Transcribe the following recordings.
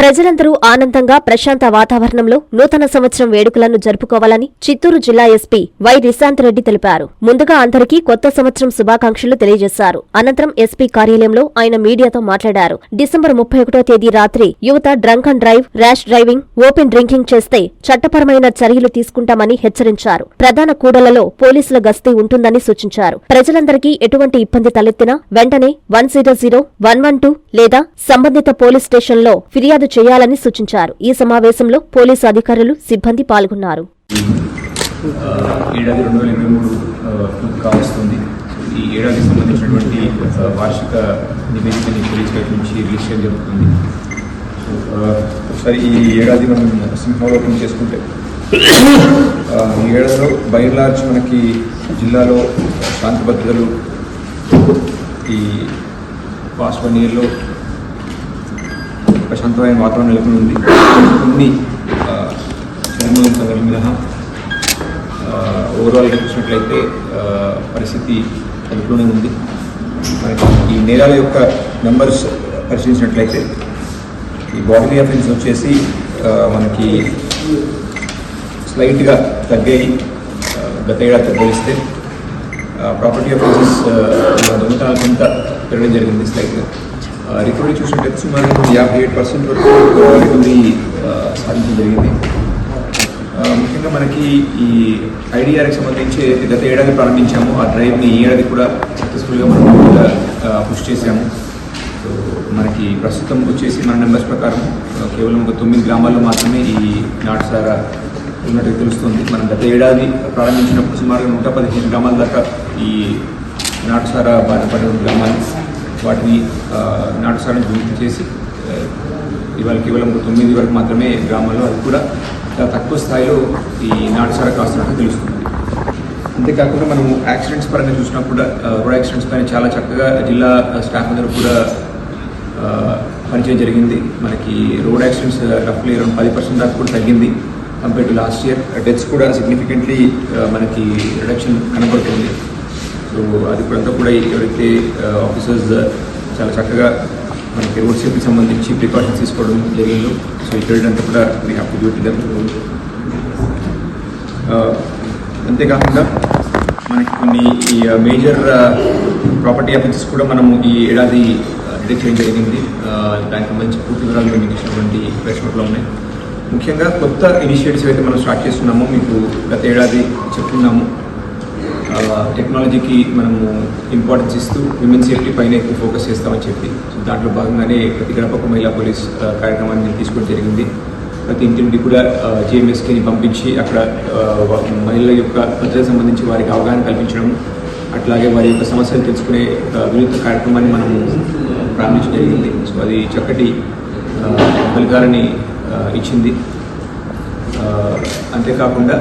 ప్రజలందరూ ఆనందంగా ప్రశాంత వాతావరణంలో నూతన సంవత్సరం వేడుకలను జరుపుకోవాలని చిత్తూరు జిల్లా ఎస్పీ వై రిశాంత్ రెడ్డి తెలిపారు. ముందుగా అందరికీ కొత్త సంవత్సరం శుభాకాంక్షలు తెలియజేశారు. అనంతరం ఎస్పీ కార్యాలయంలో ఆయన మీడియాతో మాట్లాడారు. డిసెంబర్ ముప్పై ఒకటో తేదీ రాత్రి యువత drunk and drive rash driving open drinking చేస్తే చట్టపరమైన చర్యలు తీసుకుంటామని హెచ్చరించారు. ప్రధాన కూడలలో పోలీసుల గస్తీ ఉంటుందని సూచించారు. ప్రజలందరికీ ఎటువంటి ఇబ్బంది తలెత్తినా వెంటనే one zero zero one one two లేదా సంబంధిత పోలీస్ స్టేషన్లో ఫిర్యాదు చేయాలని సూచించారు. ఈ సమావేశంలో పోలీసు అధికారులు సిబ్బంది పాల్గొన్నారు. ఆ, ఏడాది రెండు వేల ఇరవై మూడు కావస్తుంది. ఈ ఏడాదికి సంబంధించినటువంటి వార్షిక నివేదికని పోలీస్ వైపు నుంచి రిలీజ్ చేయడం జరుగుతుంది. ఒకసారి ఈ ఏడాది మనం సింహావలోకం చేసుకుంటే ఈ ఏడాదిలో బై లార్జ్ మనకి జిల్లాలో శాంతి భద్రతలు ఈ పాస్ట్ వన్ ఇయర్లో ప్రశాంతమైన వాతావరణం నెలకొని ఉంది కొన్ని ఆ, చర్మం సంఘటన మినహా ఓవరాల్గా చూసినట్లయితే పరిస్థితి అదుపులోనే ఉంది. ఈ నేరాల యొక్క నెంబర్స్ పరిశీలించినట్లయితే ఈ బాడీ అఫెన్స్ వచ్చేసి మనకి స్లైట్గా తగ్గాయి. గత ఏడాది పోలిస్తే ప్రాపర్టీ అఫెన్సెస్ దొంగతనాలు కొంత పెరగడం జరిగింది స్లైట్గా రికవరీ చూసినట్లయితే సుమారు యాభై ఏడు పర్సెంట్ వరకు రికవరీ సాధించడం జరిగింది. ముఖ్యంగా మనకి ఈ ఐడిఆర్కి సంబంధించి గత ఏడాది ప్రారంభించాము. ఆ డ్రైవ్ని ఈ ఏడాది కూడా సక్సెస్ఫుల్గా మనం కూడా పుష్ చేశాము. సో మనకి ప్రస్తుతం వచ్చేసి మన నెంబర్స్ ప్రకారం కేవలం ఒక తొమ్మిది గ్రామాల్లో మాత్రమే ఈ నాటుసారా ఉన్నట్టు తెలుస్తుంది. మనం గత ఏడాది ప్రారంభించినప్పుడు సుమారుగా నూట పదిహేను గ్రామాల దాకా ఈ నాటుసారా బాధపడిన గ్రామాలు వాటిని నాటకాలను నాటుసారాన్ని గుర్తు చేసి ఇవాళ కేవలం తొమ్మిది వరకు మాత్రమే గ్రామాల్లో అది కూడా చాలా తక్కువ స్థాయిలో ఈ నాటుసార కాస్తున్నట్టు తెలుస్తుంది. అంతేకాకుండా మనము యాక్సిడెంట్స్ పరంగా చూసినప్పుడు రోడ్ యాక్సిడెంట్స్ పైన చాలా చక్కగా జిల్లా స్టాఫ్ అందరూ కూడా పనిచేయడం జరిగింది. మనకి రోడ్ యాక్సిడెంట్స్ రఫ్లీ అరౌండ్ పది పర్సెంట్ దాకా కూడా తగ్గింది. Compare to last year deaths కూడా సిగ్నిఫికెంట్లీ మనకి రిడక్షన్ కనబడుతుంది. సో అది కూడా అంతా కూడా ఎవరైతే ఆఫీసర్స్ చాలా చక్కగా మనకి రోడ్ సంబంధించి ప్రికాషన్స్ తీసుకోవడం జరిగిందో సో ఇక్కడంతా కూడా we have to due to them అంతేకాకుండా మనకి కొన్ని ఈ మేజర్ ప్రాపర్టీ అఫెన్సెస్ కూడా మనము ఈ ఏడాది డిటెక్ట్ చేయడం జరిగింది. దానికి సంబంధించి పూర్తి వివరాలు మేము ఇచ్చినటువంటి ప్రెస్ ఉన్నాయి. ముఖ్యంగా కొత్త ఇనిషియేటివ్స్ అయితే మనం స్టార్ట్ చేస్తున్నామో మీకు గత ఏడాది చెప్తున్నాము. టెక్నాలజీకి మనము ఇంపార్టెన్స్ ఇస్తూ విమెన్ సేఫ్టీ పైన ఎక్కువ ఫోకస్ చేస్తామని చెప్పి. సో దాంట్లో భాగంగానే ప్రతి గడపకు మహిళా పోలీస్ కార్యక్రమాన్ని తీసుకోవడం జరిగింది. ప్రతి ఇంటి నుండి కూడా జిఎంఎస్కేని పంపించి అక్కడ మహిళల యొక్క భద్రతకు సంబంధించి వారికి అవగాహన కల్పించడం అట్లాగే వారి యొక్క సమస్యలు తెలుసుకునే వినూత్న కార్యక్రమాన్ని మనము ప్రారంభించడం జరిగింది. సో అది చక్కటి ఫలితాలని ఇచ్చింది. అంతేకాకుండా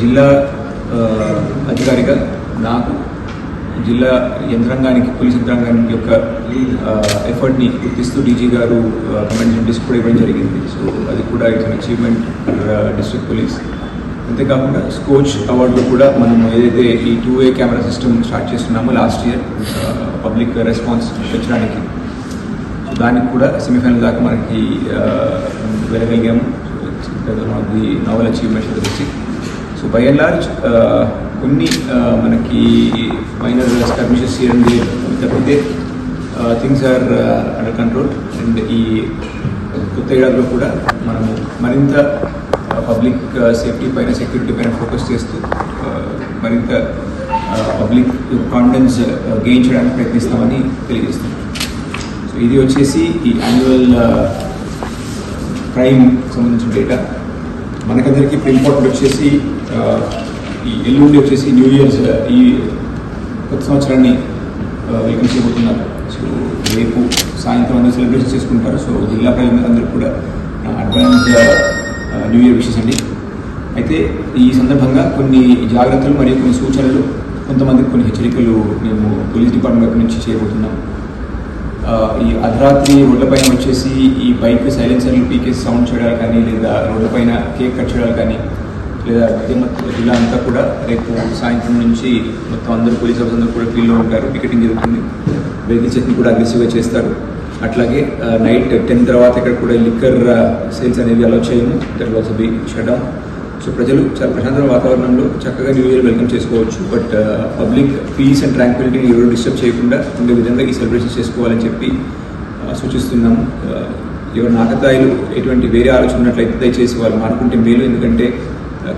జిల్లా అధికారిగా నాకు జిల్లా యంత్రాంగానికి పోలీస్ యంత్రాంగానికి యొక్క ఎఫర్ట్ని గుర్తిస్తూ డీజీ గారు కమెంట్ నోటీస్ కూడా ఇవ్వడం జరిగింది. సో అది కూడా ఇట్స్ అచీవ్మెంట్ డిస్ట్రిక్ట్ పోలీస్ అంతేకాకుండా స్కోచ్ అవార్డులో కూడా మనం ఏదైతే ఈ two A camera system start చేస్తున్నామో లాస్ట్ ఇయర్ పబ్లిక్ రెస్పాన్స్ పెంచడానికి సో దానికి కూడా సెమీఫైనల్ దాకా మనకి వెళ్ళగలిగాము ది నవల్ అచీవ్మెంట్ వచ్చి సో బై అండ్ లార్జ్ కొన్ని uh, మనకి మైనర్ స్కర్మిషెస్ హియర్ అండ్ తప్పితే things are under control and ఈ కొత్త ఏడాదిలో కూడా మనము మరింత uh, పబ్లిక్ సేఫ్టీ uh, పైన సెక్యూరిటీ పైన ఫోకస్ చేస్తూ మరింత పబ్లిక్ కాన్ఫిడెన్స్ గెయిన్ చేయడానికి ప్రయత్నిస్తామని తెలియజేస్తున్నాం. సో ఇది వచ్చేసి ఈ యాన్యువల్ క్రైమ్ సంబంధించిన డేటా మనకందరికీ ఇప్పుడు ఇంపార్టెంట్ వచ్చేసి ఈ ఎల్లుండి వచ్చేసి న్యూ ఇయర్స్ ఈ కొత్త సంవత్సరాన్ని వెల్కమ్ చేయబోతున్నారు సో రేపు సాయంత్రం అందరూ సెలబ్రేషన్ చేసుకుంటారు. సో జిల్లా ప్రజలందరూ కూడా అడ్వాన్స్ న్యూ ఇయర్ విషెస్ అండి. అయితే ఈ సందర్భంగా కొన్ని జాగ్రత్తలు మరియు కొన్ని సూచనలు కొంతమందికి కొన్ని హెచ్చరికలు మేము పోలీస్ డిపార్ట్మెంట్ నుంచి చేయబోతున్నాం. ఈ అర్ధరాత్రి రోడ్లపైన వచ్చేసి ఈ బైక్ సైలెన్సర్లు పీకేసి సౌండ్ చేయడాలు కానీ లేదా రోడ్లపైన కేక్ కట్ చేయడాలు కానీ లేదా మధ్య జిల్లా అంతా కూడా రేపు సాయంత్రం నుంచి మొత్తం అందరూ పోలీస్ ఆఫీసర్ అందరూ కూడా ఫీల్డ్లో ఉంటారు పికెటింగ్ జరుగుతుంది. వెహికల్ చెక్ని కూడా అగ్రెసివ్గా చేస్తారు. అట్లాగే నైట్ టెన్ తర్వాత ఇక్కడ కూడా లిక్కర్ సేల్స్ అనేవి అలౌ చేయము. That was be shut down so ప్రజలు చాలా ప్రశాంతమైన వాతావరణంలో చక్కగా న్యూ ఇయర్ వెల్కమ్ చేసుకోవచ్చు. బట్ పబ్లిక్ పీస్ అండ్ ట్రాంక్విలిటీని ఎవరు డిస్టర్బ్ చేయకుండా ఉండే విధంగా ఈ సెలబ్రేషన్ చేసుకోవాలని చెప్పి సూచిస్తున్నాము. ఆ, ఎవరి నాకతాయిలు ఎటువంటి వేరే ఆలోచన ఉన్నట్లయితే దయచేసి వాళ్ళు మారుకుంటే మేలు. ఎందుకంటే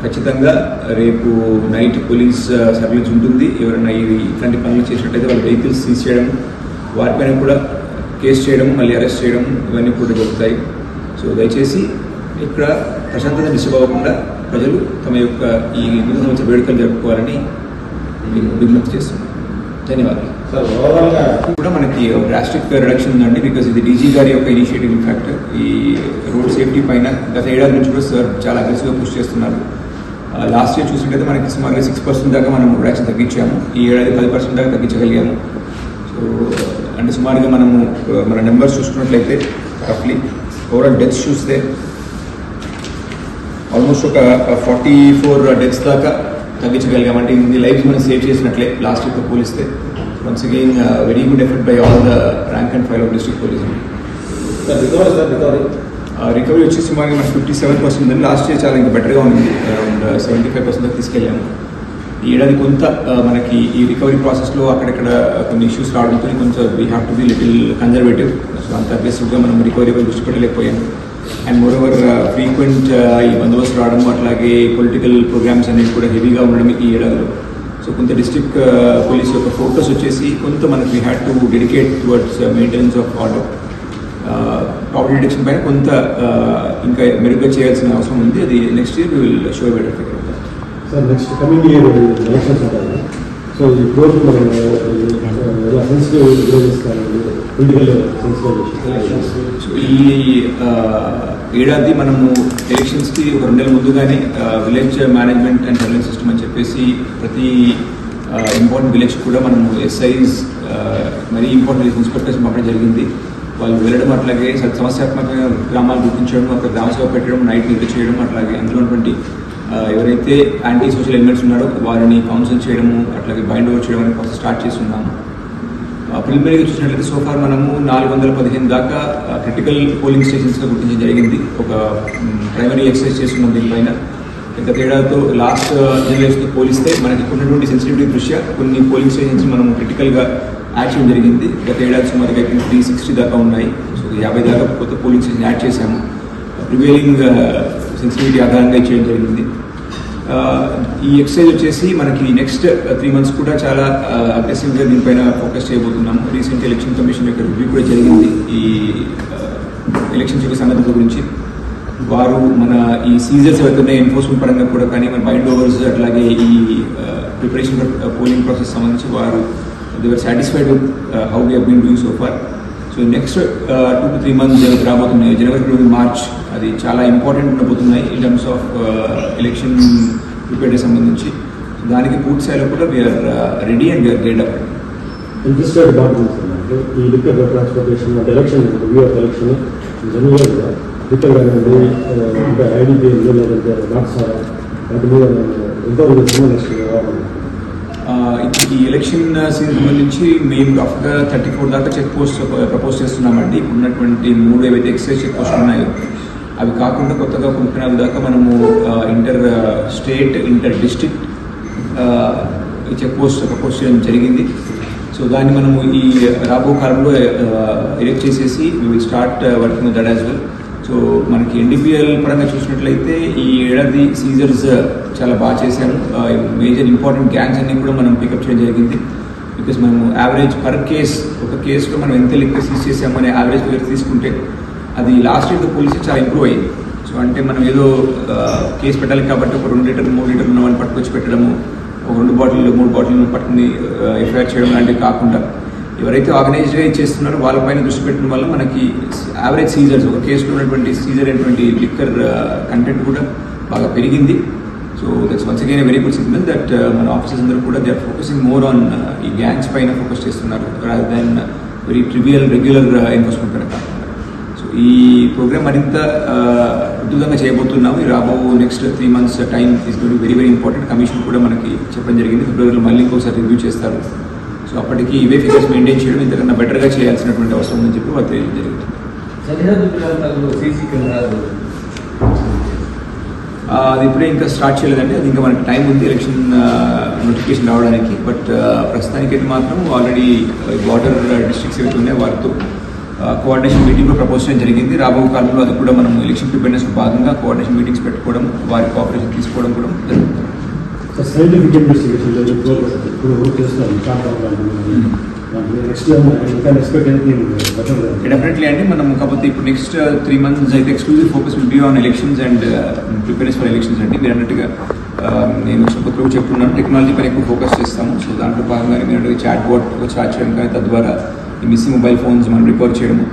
ఖచ్చితంగా రేపు నైట్ పోలీస్ సర్వీస్ ఉంటుంది. ఎవరైనా ఇది ఇట్లాంటి పనులు చేసినట్టయితే వాళ్ళ వెహికల్స్ సీజ్ చేయడం వాటిపైన కూడా కేసు చేయడం మళ్ళీ అరెస్ట్ చేయడం ఇవన్నీ కూడా జరుగుతాయి. సో దయచేసి ఇక్కడ ప్రశాంతత డిస్టర్బ్ అవ్వకుండా ప్రజలు తమ యొక్క ఈ నూతన సంవత్సర వేడుకలు జరుపుకోవాలని విజ్ఞప్తి చేస్తున్నాను. ధన్యవాదాలు సార్ ఓవరాల్గా కూడా మనకి డ్రాస్టిక్ రిడక్షన్ ఉందండి బికాస్ ఇది డీజీ గారి యొక్క ఇనిషియేటివ్ ఇన్ఫాక్ట్ ఈ రోడ్ సేఫ్టీ పైన గత ఏడాది నుంచి కూడా సార్ చాలా అగ్రెసివ్గా పుష్ చేస్తున్నారు. లాస్ట్ ఇయర్ చూసినట్టయితే మనకి సుమారుగా సిక్స్ పర్సెంట్ దాకా మనం రిడక్షన్ తగ్గించాము. ఈ ఏడాది పది పర్సెంట్ దాకా తగ్గించగలిగాము. సో అంటే సుమారుగా మనము ఆ, మన నెంబర్స్ చూసుకున్నట్లయితే రఫ్లీ ఓవరాల్ డెత్స్ చూస్తే ఆల్మోస్ట్ ఒక ఫార్టీ ఫోర్ డెత్స్ దాకా తగ్గించగలిగామంటే ఇన్ని లైఫ్స్ మనం సేవ్ చేసినట్లే. లాస్ట్ ఇయర్తో పోలిస్తే. Once again very good effort by all the rank and file of district police recovery వచ్చేసి సుమారుగా మనకి ఫిఫ్టీ సెవెన్ పర్సెంట్ ఉంది లాస్ట్ ఇయర్ చాలా ఇంకా బెటర్గా ఉంది. అరౌండ్ సెవెంటీ ఫైవ్ పర్సెంట్ తీసుకెళ్ళాము. ఈ ఏడాది కొంత ఆ, మనకి ఈ రికవరీ ప్రాసెస్లో అక్కడక్కడ కొన్ని ఇష్యూస్ రావడంతో కొంచెం we have to be little conservative so అంత అగ్రెసివ్గా మనం రికవరీ పై దృష్టి పెట్టలేకపోయాము. అండ్ మోర్ ఓవర్ ఫ్రీక్వెంట్ ఈ బందోబస్తు రావడం అట్లాగే పొలిటికల్ ప్రోగ్రామ్స్ అనేవి కూడా హెవీగా ఉండడం ఈ ఏడాదిలో. సో కొంత డిస్ట్రిక్ట్ పోలీస్ uh, యొక్క ఫోకస్ వచ్చేసి కొంత మనకి had to dedicate towards maintenance of order property detection పైన కొంత uh, ఇంకా మెరుగ్గా చేయాల్సిన అవసరం ఉంది. అది next year will show better figure sir next coming year elections so ఈ రోజు మనం ఎలా సెన్సిటివ్ సో ఈ ఏడాది మనము ఎలక్షన్స్కి ఒక రెండు నెలల ముందుగానే village management and service system అని చెప్పేసి ప్రతి ఇంపార్టెంట్ విలేజ్ కూడా మనము ఎస్ఐస్ మరీ ఇంపార్టెంట్ ఇన్స్పెక్టర్స్ పంపడం జరిగింది. వాళ్ళు వెళ్ళడం అట్లాగే సమస్యాత్మక గ్రామాలు గుర్తించడం అక్కడ గ్రామసభ పెట్టడం నైట్ నిద్ర చేయడం అట్లాగే అందులో ఉన్నటువంటి ఎవరైతే యాంటీ సోషల్ ఎలిమెంట్స్ ఉన్నారో వారిని కౌన్సిల్ చేయడము అట్లాగే బైండ్ ఓవర్ చేయడం అనే ప్రాసెస్ స్టార్ట్ చేస్తున్నాము. ప్రిలిమినరీగా చూసినట్లయితే సోఫార్ మనము నాలుగు వందల పదిహేను దాకా క్రిటికల్ పోలింగ్ స్టేషన్స్గా గుర్తించడం జరిగింది. ఒక ప్రైమరీ ఎక్సర్సైజ్ చేస్తున్నాం దీనిపైన. ఇంత తేడాతో లాస్ట్ జనరేషన్తో పోలిస్తే మనకి ఉన్నటువంటి సెన్సిటివిటీ దృష్ట్యా కొన్ని పోలింగ్ స్టేషన్స్ మనం క్రిటికల్గా యాడ్ చేయడం జరిగింది. గత ఏడాది సుమారుగా త్రీ సిక్స్టీ దాకా ఉన్నాయి. సో యాభై దాకా కొత్త పోలింగ్ స్టేషన్ యాడ్ చేశాము. ప్రివేలింగ్ సెన్సిటివిటీ ఆధారంగా చేయడం జరిగింది. ఈ ఎక్సర్సైజ్ వచ్చేసి మనకి నెక్స్ట్ త్రీ మంత్స్ కూడా చాలా అగ్రెసివ్గా దీనిపైన ఫోకస్ చేయబోతున్నాము. రీసెంట్ ఎలక్షన్ కమిషన్ యొక్క రివ్యూ కూడా జరిగింది. ఈ ఎలక్షన్స్ యొక్క సంగతుల గురించి. వారు మన ఈ సీజర్స్ అవుతున్నాయి ఎన్ఫోర్స్మెంట్ పరంగా కూడా కానీ మన బైండ్ ఓవర్స్ అట్లాగే ఈ ప్రిపరేషన్ పోలింగ్ ప్రాసెస్ సంబంధించి వారు they were satisfied with how we been doing so far so next two to three months రాబోతున్నాయి. జనవరి ఫిబ్రవరి మార్చ్ అది చాలా ఇంపార్టెంట్ ఉండబోతున్నాయి ఇన్ టర్మ్స్ ఆఫ్ ఎలక్షన్ ప్రిపేర్కి సంబంధించి. దానికి పూర్తి స్థాయిలో కూడా we are ready and we are gate up interested అంటే ఈ లిక్కర్ ట్రాన్స్పోర్టేషన్ అంటే ఎలక్షన్ రివ్యూ ఆఫ్ ఎలక్షన్ జనరల్గా లిక్కర్ కానివ్వండి ఇంకా ఐడిపి లేదంటే వాటి మీద ఎంతో నెక్స్ట్ ఈ ఎలక్షన్ సీజన్ సంబంధించి మేము రఫ్గా థర్టీ ఫోర్ దాకా చెక్ పోస్ట్ ప్రపోజ్ చేస్తున్నామండి. ఉన్నటువంటి మూడు ఏవైతే ఎక్సైజ్ చెక్ పోస్ట్ ఉన్నాయో అవి కాకుండా కొత్తగా ముప్పై దాకా మనము ఇంటర్ స్టేట్ ఇంటర్ డిస్ట్రిక్ట్ ఈ చెక్ పోస్ట్ ప్రపోజ్ చేయడం జరిగింది. సో దాన్ని మనము ఈ రాబో కాలంలో ఎలెక్ట్ చేసేసి will start working that as well so మనకి ఎన్డీపీఎల్ పరంగా చూసినట్లయితే ఈ ఏడాది సీజర్స్ uh, చాలా బాగా చేశారు. మేజర్ ఇంపార్టెంట్ గ్యాంగ్స్ అన్ని కూడా మనం పికప్ చేయడం జరిగింది. బికాస్ మనం యావరేజ్ పర్ కేస్ ఒక కేసులో మనం ఎంత లిక్విడ్ సీజ్ చేసామనే యావరేజ్ ఫిగర్ తీసుకుంటే అది లాస్ట్ ఇయర్తో పోలిసి చాలా ఇంప్రూవ్ అయ్యింది. సో అంటే మనం ఏదో uh, కేసు పెట్టాలి కాబట్టి ఒక రెండు లీటర్ మూడు లీటర్లు ఉన్న వాళ్ళని పట్టుకొచ్చి పెట్టడము ఒక రెండు బాటిల్ మూడు బాటిల్ పట్టుకుని uh, ఎఫ్ఐఆర్ చేయడం లాంటివి కాకుండా ఎవరైతే ఆర్గనైజ్డ్గా చేస్తున్నారో వాళ్ళపైన దృష్టి పెట్టడం వల్ల మనకి యావరేజ్ సీజర్స్ ఒక కేసులో ఉన్నటువంటి సీజర్ అయినటువంటి లిక్కర్ కంటెంట్ uh, కూడా బాగా పెరిగింది. So that's once again very good signal that మన ఆఫీసర్స్ అందరూ కూడా they are focusing more on ఈ గ్యాంగ్స్ పైన ఫోకస్ చేస్తున్నారు rather than very trivial regular enforcement పైన కాకుండా. సో ఈ ప్రోగ్రామ్ మరింత uh, అద్భుతంగా చేయబోతున్నాము. ఈ రాబో next three months time is very very important commission కూడా మనకి చెప్పడం జరిగింది. ఫిబ్రవరిలో మళ్ళీ ఇంకోసారి రివ్యూ చేస్తారు. సో అప్పటికి ఇవే ఫిగర్స్ మెయింటైన్ చేయడం ఇంతకన్నా బెటర్గా చేయాల్సినటువంటి అవసరం ఉందని చెప్పి వాళ్ళు తెలియజేయడం జరుగుతుంది అది ఇప్పుడే ఇంకా స్టార్ట్ చేయలేదండి. అది ఇంకా మనకి టైం ఉంది ఎలక్షన్ నోటిఫికేషన్ రావడానికి. బట్ ప్రస్తుతానికైతే మాత్రం ఆల్రెడీ బార్డర్ డిస్ట్రిక్ట్స్ ఏవైతే ఉన్నాయో వారితో కోఆర్డినేషన్ మీటింగ్ ప్రపోజ్ చేయడం జరిగింది. రాబో కాలంలో అది కూడా మనం ఎలక్షన్ ప్రిపేర్నెస్ భాగంగా కోఆర్డినేషన్ మీటింగ్స్ పెట్టుకోవడం వారి కోఆపరేషన్ తీసుకోవడం కూడా జరుగుతుంది. సైంటిఫిక్ ఇన్వెస్టిగేషన్ ఇప్పుడు వర్క్ చేస్తాను నెక్స్ట్ ఇంకా బెటర్ డెఫినెట్లీ అండి మనం కాకపోతే ఇప్పుడు నెక్స్ట్ త్రీ మంత్స్ అయితే exclusive focus will be on elections and preparedness for elections అండి మీరు అన్నట్టుగా uh, నేను కొత్తగా చెప్తున్నాను టెక్నాలజీ పైన ఎక్కువ ఫోకస్ చేస్తాము. సో దాంట్లో భాగంగా మీరు చాట్ బోట్ స్టార్ట్ చేయడం కానీ తద్వారా మిస్సింగ్ మొబైల్ ఫోన్స్ మనం రికవర్ చేయడము.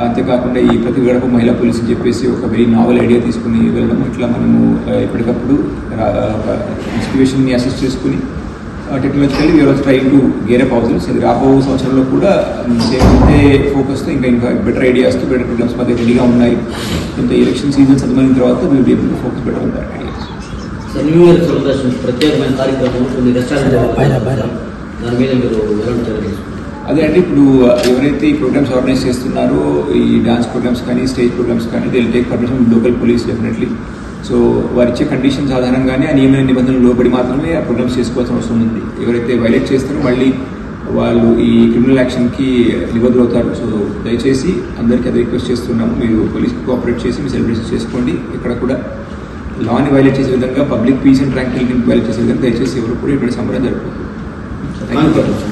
అంతేకాకుండా ఈ ప్రతి గడప మహిళా పోలీస్ అని చెప్పేసి ఒక వెరీ నావల్ ఐడియా తీసుకుని వెళ్ళడం ఇట్లా మనము ఎప్పటికప్పుడు ఇన్స్పిరేషన్ని అసెస్ చేసుకుని technologically we are trying to gear up houses అది రాబో సంవత్సరంలో కూడా సేమ్ అంతే ఫోకస్తో ఇంకా ఇంకా బెటర్ ఐడియాస్తో బెటర్ ప్రోగ్రామ్స్ మాకు రెడీగా ఉన్నాయి. ఇంత ఎలక్షన్ సీజన్ చదివిన తర్వాత will be able focus better that ideas new year celebration ప్రత్యేకమైన కార్యక్రమం కొన్ని రెస్టారెంట్ దాని మీద మీరు? అదే అంటే ఇప్పుడు ఎవరైతే ఈ ప్రోగ్రామ్స్ ఆర్గనైజ్ చేస్తున్నారో ఈ డాన్స్ ప్రోగ్రామ్స్ కానీ స్టేజ్ ప్రోగ్రామ్స్ కానీ they take permission local police definitely so వారు ఇచ్చే కండిషన్స్ ఆధారంగానే ఆ నియమ నిబంధనలు లోబడి మాత్రమే ఆ ప్రోగ్రామ్స్ చేసుకోవాల్సిన అవసరం ఉంది. ఎవరైతే వైలేట్ చేస్తారో మళ్ళీ వాళ్ళు ఈ క్రిమినల్ యాక్షన్కి నిబద్ధులవుతారు. సో దయచేసి అందరికీ అది రిక్వెస్ట్ చేస్తున్నాము. మీరు పోలీస్కి కోఆపరేట్ చేసి మీ సెలబ్రేషన్ చేసుకోండి. ఇక్కడ కూడా లాని వైలేట్ చేసే విధంగా పబ్లిక్ పీస్ అండ్ ట్రాంక్విలిటీని వైలేట్ చేసే విధంగా దయచేసి ఎవరు కూడా ఇక్కడ సంబరం జరపదు థ్యాంక్ యూ